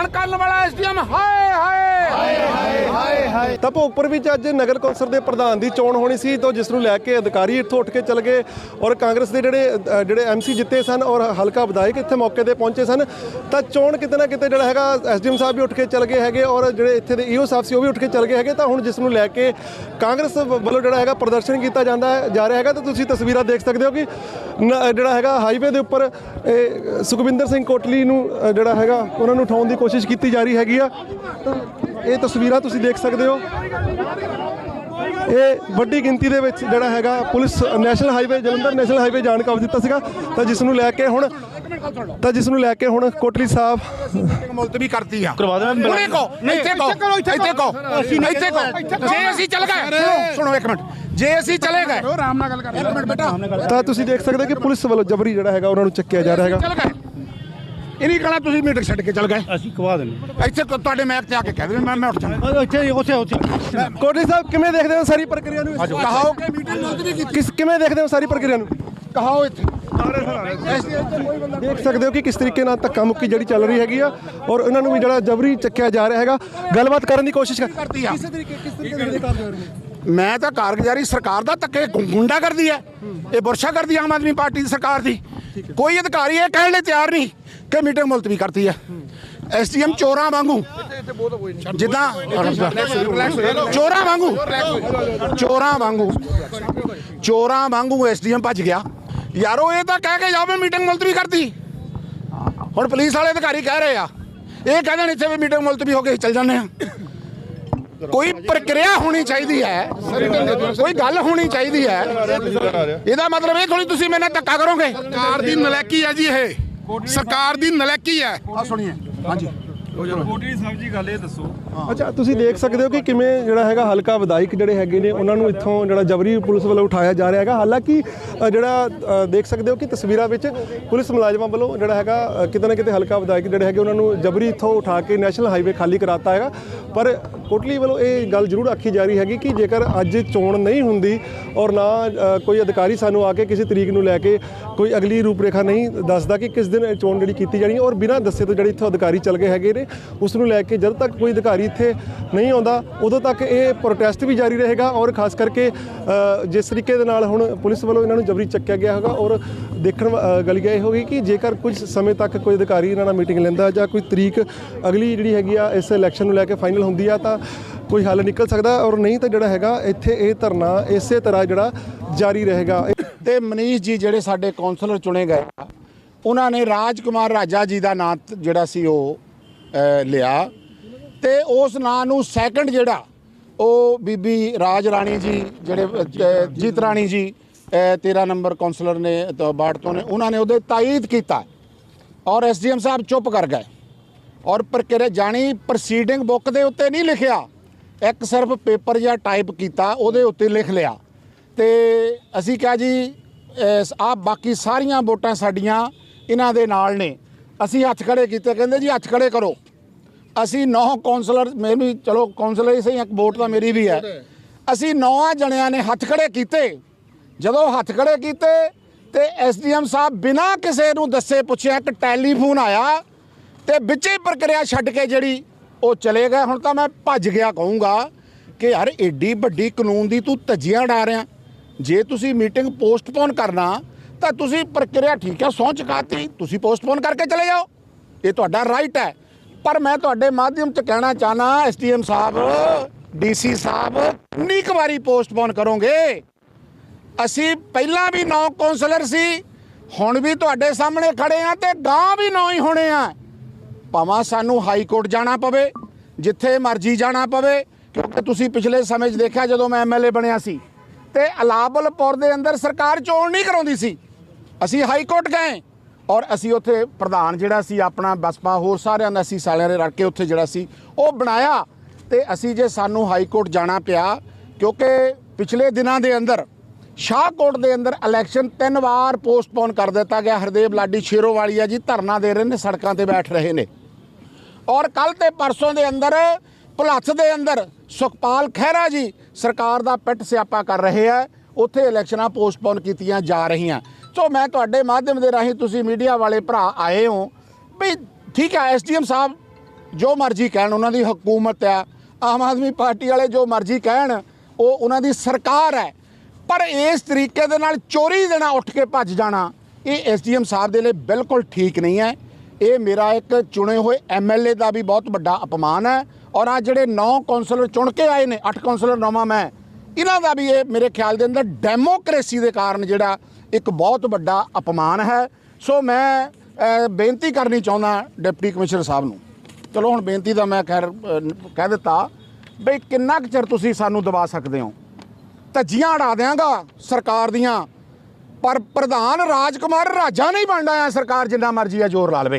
ਹੈਰਾਨ ਕਰਨ ਵਾਲਾ ਐਸਡੀਐਮ ਹਾਏ ਹਾਏ ਤਾਂ ਭੋਗਪੁਰ ਵਿੱਚ ਅੱਜ ਨਗਰ ਕੌਂਸਲ ਦੇ ਪ੍ਰਧਾਨ ਦੀ ਚੋਣ ਹੋਣੀ ਸੀ ਤਾਂ ਜਿਸ ਨੂੰ ਲੈ ਕੇ ਅਧਿਕਾਰੀ ਇੱਥੋਂ ਉੱਠ ਕੇ ਚਲੇ ਗਏ ਔਰ ਕਾਂਗਰਸ ਦੇ ਜਿਹੜੇ ਅ, ਜਿਹੜੇ ਐਮਸੀ ਜਿੱਤੇ ਸਨ ਔਰ ਹਲਕਾ ਵਿਧਾਇਕ ਇੱਥੇ ਮੌਕੇ ਤੇ ਪਹੁੰਚੇ ਸਨ ਤਾਂ ਚੋਣ ਕਿਤੇ ਨਾ ਕਿਤੇ ਜਿਹੜਾ ਹੈਗਾ ਐਸਡੀਐਮ ਸਾਹਿਬ ਵੀ ਉੱਠ ਕੇ ਚਲੇ ਗਏ ਹੈਗੇ ਔਰ ਜਿਹੜੇ ਇੱਥੇ ਦੇ ਈਓ ਸਾਹਿਬ ਸੀ ਉਹ ਵੀ ਉੱਠ ਕੇ ਚਲੇ ਗਏ ਹੈਗੇ ਤਾਂ ਹੁਣ ਜਿਸ ਨੂੰ ਲੈ ਕੇ ਕਾਂਗਰਸ ਵੱਲੋਂ ਜਿਹੜਾ ਹੈਗਾ ਪ੍ਰਦਰਸ਼ਨ ਕੀਤਾ ਜਾਂਦਾ ਜਾ ਰਿਹਾ ਹੈਗਾ ਤਾਂ ਤੁਸੀਂ ਤਸਵੀਰਾਂ ਦੇਖ ਸਕਦੇ ਹੋ ਕਿ ਨ- ਜਿਹੜਾ ਹੈਗਾ ਹਾਈਵੇ ਦੇ ਉੱਪਰ ਸੁਖਵਿੰਦਰ ਸਿੰਘ ਕੋਟਲੀ ਨੂੰ ਜਿਹੜਾ ਹੈਗਾ ਉਹਨਾਂ ਨੂੰ ਉਠਾਉਣ ਦੀ ਕੋਸ਼ਿਸ਼ ਕੀਤੀ ਜਾ ਰਹੀ ਹੈਗੀ ਆ। ਇਹ ਤਸਵੀਰਾਂ ਤੁਸੀਂ ਦੇਖ ਸਕਦੇ ਹੋ। ਇਹ ਵੱਡੀ ਗਿਣਤੀ ਦੇ ਵਿੱਚ ਜਿਹੜਾ ਹੈਗਾ police national highway Jalandhar national highway ਜਾਣ ਕਾ ਦਿੱਤਾ ਸੀਗਾ। ਤਾਂ ਜਿਸ ਨੂੰ ਲੈ ਕੇ ਹੁਣ ਤਾਂ ਜਿਸ ਨੂੰ ਲੈ ਕੇ ਹੁਣ ਕੋਟਲੀ ਸਾਹਿਬ ਮੁਲਤਵੀ ਕਰਤੀ ਆ। ਕਰਵਾ ਦੇਣਾ ਕੋ ਇੱਥੇ ਕੋ ਇੱਥੇ ਕੋ ਇੱਥੇ ਕੋ ਜੇ ਅਸੀਂ ਚੱਲ ਗਏ ਸੁਣੋ ਇੱਕ ਮਿੰਟ। ਜੇ ਅਸੀਂ ਚਲੇ ਗਏ ਆਰਾਮ ਨਾਲ ਗੱਲ ਕਰ। ਇੱਕ ਮਿੰਟ ਬੇਟਾ। ਤਾਂ ਤੁਸੀਂ ਦੇਖ ਸਕਦੇ ਹੋ ਕਿ ਪੁਲਿਸ ਵੱਲੋਂ ਜਬਰੀ ਜਿਹੜਾ ਹੈਗਾ ਉਹਨਾਂ ਨੂੰ ਚੱਕਿਆ ਜਾ ਰਿਹਾ ਹੈਗਾ। ਚੱਲ ਗਏ ਇਹ ਨਹੀਂ ਕਹਣਾ ਤੁਸੀਂ ਮੀਟਰ ਛੱਡ ਕੇ ਚੱਲ ਗਏ। ਅਸੀਂ ਕਵਾ ਦਿੰਦੇ ਇੱਥੇ ਕੋ- ਤੁਹਾਡੇ ਮੈਕ ਤੇ ਆ ਕੇ ਕਹਿ ਮੈਂ ਮੈਂ ਉੱਠ ਜਾਣਾ। ਇੱਥੇ ਉੱਥੇ ਉੱਥੇ ਕੋਟਲੀ ਸਾਹਿਬ ਕਿਵੇਂ ਦੇਖਦੇ ਹੋ ਸਾਰੀ ਪ੍ਰਕਿਰਿਆ ਨੂੰ? ਕਹਾਓ ਕਿ ਮੀਟਿੰਗ ਮੁਲਤਵੀ ਕੀਤੀ ਕਿਸ ਕਿਵੇਂ ਦੇਖਦੇ ਹੋ ਸਾਰੀ ਪ੍ਰਕਿਰਿਆ ਨੂੰ? ਕਹਾਓ ਇੱਥੇ। ਦੇਖ ਸਕਦੇ ਹੋ ਕਿ ਕਿਸ ਤਰੀਕੇ ਨਾਲ ਧੱਕਾ ਮੁੱਕੀ ਜਿਹੜੀ ਚੱਲ ਰਹੀ ਹੈਗੀ ਆ ਔਰ ਉਹਨਾਂ ਨੂੰ ਵੀ ਜਿਹੜਾ ਜਬਰੀ ਚੱਕਿਆ ਜਾ ਰਿਹਾ ਹੈਗਾ। ਗੱਲਬਾਤ ਕਰਨ ਦੀ ਕੋਸ਼ਿਸ਼ ਕਰ ਕਰਦੀ ਆ। ਤਰੀਕੇ ਕਿਸ ਤਰੀਕੇ ਦੇ ਕਰ ਰਹੇ ਮੈਂ ਤਾਂ ਕਾਰਗੁਜ਼ਾਰੀ ਸਰਕਾਰ ਦਾ ਧੱਕੇ ਗੁ- ਗੁੰਡਾ ਕਰਦੀ ਹੈ। ਇਹ ਬੁਰਸ਼ਾ ਕਰਦੀ ਆਮ ਆਦਮੀ ਪਾਰਟੀ ਦੀ ਸਰਕਾਰ ਦੀ। ਕੋਈ ਅਧਿਕਾਰੀ ਇਹ ਕਹਿਣ ਲਈ ਤਿਆਰ ਨਹੀਂ। ਕਿ ਮੀਟਿੰਗ ਮੁਲਤਵੀ ਕਰਤੀ ਹੈ। ਐਸਡੀਐਮ ਚੋਰਾਂ ਵਾਂਗੂ ਜਿੱਦਾਂ ਚੋਰਾਂ ਵਾਂਗੂ ਚੋਰਾਂ ਵਾਂਗੂ ਚੋਰਾਂ ਵਾਂਗੂ ਐਸਡੀਐਮ ਭੱਜ ਗਿਆ। ਯਾਰੋ, ਇਹ ਤਾਂ ਕਹਿ ਕੇ ਜਾਓ ਮੈਂ ਮੀਟਿੰਗ ਮੁਲਤਵੀ ਕਰਤੀ। ਹੁਣ ਪੁਲਿਸ ਵਾਲੇ ਅਧਿਕਾਰੀ ਕਹਿ ਰਹੇ ਆ, ਇਹ ਕਹਿ ਦੇਣ ਇੱਥੇ ਵੀ ਮੀਟਿੰਗ ਮੁਲਤਵੀ ਹੋ ਕੇ ਚੱਲ ਜਾਂਦੇ ਆ ਕੋਈ ਪ੍ਰਕਿਰਿਆ ਹੋਣੀ ਚਾਹੀਦੀ ਹੈ, ਕੋਈ ਗੱਲ ਹੋਣੀ ਚਾਹੀਦੀ ਹੈ, ਇਹਦਾ ਮਤਲਬ ਇਹ ਥੋੜੀ ਤੁਸੀਂ ਮੇਰੇ ਨਾਲ ਧੱਕਾ ਕਰੋਗੇ? ਸਰਕਾਰ ਦੀ ਨਲੈਕੀ ਹੈ ਜੀ ਇਹ। ਸਰਕਾਰ ਦੀ ਨਲੈਕੀ ਹੈ। ਆ ਸੁਣੀਏ। ਹਾਂਜੀ। ਅੱਛਾ ਤੁਸੀਂ ਦੇਖ ਸਕਦੇ ਹੋ ਕਿ ਕਿਵੇਂ ਜਿਹੜਾ ਹੈਗਾ ਹਲਕਾ ਵਿਧਾਇਕ ਜਿਹੜੇ ਹੈਗੇ ਨੇ ਉਹਨਾਂ ਨੂੰ ਇੱਥੋਂ ਜਿਹੜਾ ਜਬਰੀ ਪੁਲਿਸ ਵੱਲੋਂ ਉਠਾਇਆ ਜਾ ਰਿਹਾ ਹੈਗਾ। ਹਾਲਾਂਕਿ ਜਿਹੜਾ ਦੇਖ ਸਕਦੇ ਹੋ ਕਿ ਤਸਵੀਰਾਂ ਵਿੱਚ ਪੁਲਿਸ ਮੁਲਾਜ਼ਮਾਂ ਵੱਲੋਂ ਜਿਹੜਾ ਹੈਗਾ ਕਿਤੇ ਨਾ ਕਿਤੇ ਹਲਕਾ ਵਿਧਾਇਕ ਜਿਹੜੇ ਹੈਗੇ ਉਹਨਾਂ ਨੂੰ ਜਬਰੀ ਇੱਥੋਂ ਉਠਾ ਕੇ ਨੈਸ਼ਨਲ ਹਾਈਵੇ ਖਾਲੀ ਕਰਾਤਾ ਹੈਗਾ। ਪਰ ਕੋਟਲੀ ਵੱਲੋਂ ਇਹ ਗੱਲ ਜ਼ਰੂਰ ਆਖੀ ਜਾ ਰਹੀ ਹੈਗੀ ਕਿ ਜੇਕਰ ਅੱਜ ਚੋਣ ਨਹੀਂ ਹੁੰਦੀ ਔਰ ਨਾ ਕੋਈ ਅਧਿਕਾਰੀ ਸਾਨੂੰ ਆ ਕੇ ਕਿਸੇ ਤਰੀਕ ਨੂੰ ਲੈ ਕੇ ਕੋਈ ਅਗਲੀ ਰੂਪਰੇਖਾ ਨਹੀਂ ਦੱਸਦਾ ਕਿ ਕਿਸ ਦਿਨ ਇਹ ਚੋਣ ਜਿਹੜੀ ਕੀਤੀ ਜਾਣੀ ਔਰ ਬਿਨਾਂ ਦੱਸੇ ਤੋਂ ਜਿਹੜੇ ਇੱਥੋਂ ਅਧਿਕਾਰੀ ਚੱਲ ਗਏ ਹੈਗੇ ਨੇ ਉਸ ਨੂੰ ਲੈ ਕੇ ਜਦ ਤੱਕ ਕੋਈ ਅਧਿਕਾਰੀ ਇੱਥੇ ਨਹੀਂ ਆਉਂਦਾ ਉਦੋਂ ਤੱਕ ਇਹ ਪ੍ਰੋਟੈਸਟ ਵੀ ਜਾਰੀ ਰਹੇਗਾ ਔਰ ਖਾਸ ਕਰਕੇ ਜਿਸ ਤਰੀਕੇ ਦੇ ਨਾਲ ਹੁਣ ਪੁਲਿਸ ਵੱਲੋਂ ਇਹਨਾਂ ਨੂੰ ਜਬਰੀ ਚੱਕਿਆ ਗਿਆ ਹੈਗਾ ਔਰ ਦੇਖਣ ਵ- ਅ, ਗੱਲ ਇਹ ਹੋਗੀ ਕਿ ਜੇਕਰ ਕੁਝ ਸਮੇਂ ਤੱਕ ਕੋਈ ਅਧਿਕਾਰੀ ਇਹਨਾਂ ਨਾਲ ਮੀਟਿੰਗ ਲੈਂਦਾ ਜਾਂ ਕੋਈ ਤਰੀਕ ਅਗਲੀ ਜਿਹੜੀ ਹੈਗੀ ਆ ਇਸ ਇਲੈਕਸ਼ਨ ਨੂੰ ਲੈ ਕੇ ਫਾਈਨਲ ਹੁੰਦੀ ਆ ਤਾਂ ਕੋਈ ਹੱਲ ਨਿਕਲ ਸਕਦਾ ਔਰ ਨਹੀਂ ਤਾਂ ਜਿਹੜਾ ਹੈਗਾ ਇੱਥੇ ਇਹ ਧਰਨਾ ਇਸੇ ਤਰ੍ਹਾਂ ਜਿਹੜਾ ਜਾਰੀ ਰਹੇਗਾ। ਤੇ ਮਨੀਸ਼ ਜੀ ਜਿਹੜੇ ਸਾਡੇ ਕਾਉਂਸਲਰ ਚੁਣੇ ਗਏ ਉਹਨਾਂ ਨੇ ਰਾਜਕੁਮਾਰ ਰਾਜਾ ਜੀ ਦਾ ਨਾਂ ਜਿਹੜਾ ਸੀ ਉਹ ਲਿਆ ਤੇ ਉਸ ਨਾਂ ਨੂੰ ਸੈਕੰਡ ਜਿਹੜਾ ਉਹ ਬੀਬੀ ਰਾਜ ਰਾਣੀ ਜੀ ਜਿਹੜੇ ਜੀਤ ਰਾਣੀ ਜੀ ਅ, 13 ਨੰਬਰ ਕਾਉਂਸਲਰ ਨੇ ਤੋਂ ਬਾੜ ਤੋਂ ਨੇ ਉਹਨਾਂ ਨੇ ਉਹਦੇ ਤਾਇਦ ਕੀਤਾ ਔਰ ਐਸਡੀਐਮ ਸਾਹਿਬ ਚੁੱਪ ਕਰ ਗਏ ਔਰ ਪ੍ਰਕਿਰਿਆ ਜਾਣੀ ਪ੍ਰੋਸੀਡਿੰਗ ਬੁੱਕ ਦੇ ਉੱਤੇ ਨਹੀਂ ਲਿਖਿਆ ਇੱਕ ਸਿਰਫ ਪੇਪਰ ਜਾਂ ਟਾਈਪ ਕੀਤਾ ਉਹਦੇ ਉੱਤੇ ਲਿਖ ਲਿਆ ਤੇ ਅਸੀਂ ਕਿਹਾ ਜੀ ਆ ਬਾਕੀ ਸਾਰੀਆਂ ਵੋਟਾਂ ਸਾਡੀਆਂ ਇਹਨਾਂ ਦੇ ਨਾਲ ਨੇ ਅਸੀਂ ਹੱਥ ਖੜੇ ਕੀਤੇ ਕਹਿੰਦੇ ਜੀ ਹੱਥ ਖੜੇ ਕਰੋ। ਅਸੀਂ ਨੌ ਕਾਉਂਸਲਰ ਮੈਂ ਵੀ ਚਲੋ ਕਾਉਂਸਲਰ ਹੀ ਸਹੀ ਇੱਕ ਵੋਟ ਤਾਂ ਮੇਰੀ ਵੀ ਹੈ। ਅਸੀਂ ਨੌਆਂ ਜਣਿਆਂ ਨੇ ਹੱਥ ਖੜੇ ਕੀਤੇ। ਜਦੋਂ ਹੱਥ ਖੜੇ ਕੀਤੇ ਤੇ ਐਸਡੀਐਮ ਸਾਹਿਬ ਬਿਨਾਂ ਕਿਸੇ ਨੂੰ ਦੱਸੇ ਪੁੱਛਿਆ ਇੱਕ ਟੈਲੀਫੋਨ ਆਇਆ ਤੇ ਵਿੱਚੇ ਹੀ ਪ੍ਰਕਿਰਿਆ ਛੱਡ ਕੇ ਜਿਹੜੀ ਉਹ ਚਲੇ ਗਏ। ਹੁਣ ਤਾਂ ਮੈਂ ਭੱਜ ਗਿਆ ਕਹੂੰਗਾ ਕਿ ਯਾਰ ਏਡੀ ਵੱਡੀ ਕਾਨੂੰਨ ਦੀ ਤੂੰ ਧੱਜੀਆਂ ਉਡਾ ਰਿਆ ਜੇ ਤੁਸੀਂ ਮੀਟਿੰਗ ਪੋਸਟਪੋਨ ਕਰਨਾ ਤਾਂ ਤੁਸੀਂ ਪ੍ਰਕਿਰਿਆ ਠੀਕ ਹੈ, ਸਹੁੰ ਚੁਕਾਤੀ ਤੁਸੀਂ ਪੋਸਟਪੋਨ ਕਰਕੇ ਚਲੇ ਜਾਓ। ਇਹ ਤੁਹਾਡਾ ਰਾਈਟ ਹੈ। ਪਰ ਮੈਂ ਤੁਹਾਡੇ ਮਾਧਿਅਮ ਚ ਕਹਿਣਾ ਚਾਹਨਾ ਐਸਟੀਐਮ ਸਾਹਿਬ ਡੀਸੀ ਸਾਹਿਬ, ਕਿੰਨੀ ਕੁ ਵਾਰੀ ਪੋਸਟਪੋਨ ਕਰੋਗੇ? ਅਸੀਂ ਪਹਿਲਾਂ ਵੀ ਨੌ ਕਾਉਂਸਲਰ ਸੀ, ਹੁਣ ਵੀ ਤੁਹਾਡੇ ਸਾਹਮਣੇ ਖੜੇ ਆ ਤੇ ਗਾਂ ਵੀ ਨੌ ਹੀ ਹੋਣੇ ਆ। ਭਾਵੇਂ ਸਾਨੂੰ ਹਾਈ ਕੋਰਟ ਜਾਣਾ ਪਵੇ, ਜਿੱਥੇ ਮਰਜ਼ੀ ਜਾਣਾ ਪਵੇ, ਕਿਉਂਕਿ ਤੁਸੀਂ ਪਿਛਲੇ ਸਮੇਂ 'ਚ ਦੇਖਿਆ ਜਦੋਂ ਮੈਂ ਐਮਐਲਏ ਬਣਿਆ ਸੀ, ਤੇ ਅਲਾਬਲਪੁਰ ਦੇ ਅੰਦਰ ਸਰਕਾਰ ਚੋਣ ਨਹੀਂ ਕਰਾਉਂਦੀ ਸੀ। ਅਸੀਂ ਹਾਈ ਕੋਰਟ ਗਏ ਔਰ ਅਸੀਂ ਉੱਥੇ ਪ੍ਰਧਾਨ ਜਿਹੜਾ ਸੀ, ਆਪਣਾ ਬਸਪਾ ਹੋਰ ਸਾਰਿਆਂ ਦਾ ਅਸੀਂ ਸਾਲਿਆਂ ਨੇ ਰਲ ਕੇ ਉੱਥੇ ਜਿਹੜਾ ਸੀ, ਉਹ ਬਣਾਇਆ। ਤੇ ਅਸੀਂ ਜੇ ਸਾਨੂੰ ਹਾਈ ਕੋਰਟ ਜਾਣਾ ਪਿਆ, ਕਿਉਂਕਿ ਪਿਛਲੇ ਦਿਨਾਂ ਦੇ ਅੰਦਰ ਸ਼ਾਹਕੋਟ ਦੇ ਅੰਦਰ ਇਲੈਕਸ਼ਨ ਤਿੰਨ ਵਾਰ ਪੋਸਟਪੋਨ ਕਰ ਦਿੱਤਾ ਗਿਆ। ਹਰਦੇਵ ਲਾਡੀ ਸ਼ੇਰੋਵਾਲੀਆ ਜੀ ਧਰਨਾ ਦੇ ਰਹੇ ਨੇ, ਸੜਕਾਂ ਤੇ ਬੈਠ ਰਹੇ ਨੇ। ਔਰ ਕੱਲ ਤੇ ਪਰਸੋਂ ਦੇ ਅੰਦਰ, ਭੁਲੱਥ ਦੇ ਅੰਦਰ, ਸੁਖਪਾਲ ਖਹਿਰਾ ਜੀ ਸਰਕਾਰ ਦਾ ਪਿੱਟ ਸਿਆਪਾ ਕਰ ਰਹੇ ਆ। ਉੱਥੇ ਇਲੈਕਸ਼ਨਾਂ ਪੋਸਟਪੋਨ ਕੀਤੀਆਂ ਜਾ ਰਹੀਆਂ। ਸੋ ਮੈਂ ਤੁਹਾਡੇ ਮਾਧਿਅਮ ਦੇ ਰਾਹੀਂ ਤੁਸੀਂ ਮੀਡੀਆ ਵਾਲੇ ਭਰਾ ਆਏ ਹੋ। ਵੀ ਠੀਕ ਹੈ ਐਸਡੀਐਮ ਸਾਹਿਬ ਜੋ ਮਰਜ਼ੀ ਕਹਿਣ, ਉਹਨਾਂ ਦੀ ਹਕੂਮਤ ਆ। ਆਮ ਆਦਮੀ ਪਾਰਟੀ ਵਾਲੇ ਜੋ ਮਰਜ਼ੀ ਕਹਿਣ, ਉਹ ਉਹਨਾਂ ਦੀ ਸਰਕਾਰ ਹੈ। ਪਰ ਇਸ ਤਰੀਕੇ ਦੇ ਨਾਲ ਚੋਰੀ ਦੇਣਾ, ਉੱਠ ਕੇ ਭੱਜ ਜਾਣਾ, ਇਹ ਐਸਡੀਐਮ ਸਾਹਿਬ ਦੇ ਲਈ ਬਿਲਕੁਲ ਠੀਕ ਨਹੀਂ ਹੈ। ਇਹ ਮੇਰਾ ਇੱਕ ਚੁਣੇ ਹੋਏ ਐਮਐਲਏ ਦਾ ਵੀ ਬਹੁਤ ਵੱਡਾ ਅਪਮਾਨ ਹੈ। ਔਰ ਆ ਜਿਹੜੇ 9 ਕੌਂਸਲਰ ਚੁਣ ਕੇ ਆਏ ਨੇ 8 ਕੌਂਸਲਰ ਨਵਾਂ ਮੈਂ, ਇਹਨਾਂ ਦਾ ਵੀ ਇਹ ਮੇਰੇ ਖਿਆਲ ਦੇ ਅੰਦਰ ਡੈਮੋਕ੍ਰੇਸੀ ਦੇ ਕਾਰਨ ਜਿਹੜਾ ਇੱਕ ਬਹੁਤ ਵੱਡਾ ਅਪਮਾਨ ਹੈ। ਸੋ ਮੈਂ ਬੇਨਤੀ ਕਰਨੀ ਚਾਹੁੰਦਾ ਡਿਪਟੀ ਕਮਿਸ਼ਨਰ ਸਾਹਿਬ ਨੂੰ। ਚਲੋ ਹੁਣ ਬੇਨਤੀ ਦਾ ਮੈਂ ਖੈਰ ਕਹਿ ਦਿੱਤਾ ਬਈ ਕਿੰਨਾ ਕੁ ਚਿਰ ਤੁਸੀਂ ਸਾਨੂੰ ਦਬਾ ਸਕਦੇ ਹੋ? ਧੱਜੀਆਂ ਉਡਾ ਦਿਆਂਗਾ ਸਰਕਾਰ ਦੀਆਂ। ਪਰ ਪ੍ਰਧਾਨ ਰਾਜਕੁਮਾਰ ਰਾਜਾ ਨਹੀਂ ਬਣਦਾ ਆ ਸਰਕਾਰ ਜਿੰਨਾ ਮਰਜ਼ੀ ਆ ਜ਼ੋਰ ਲਾ ਲਵੇ।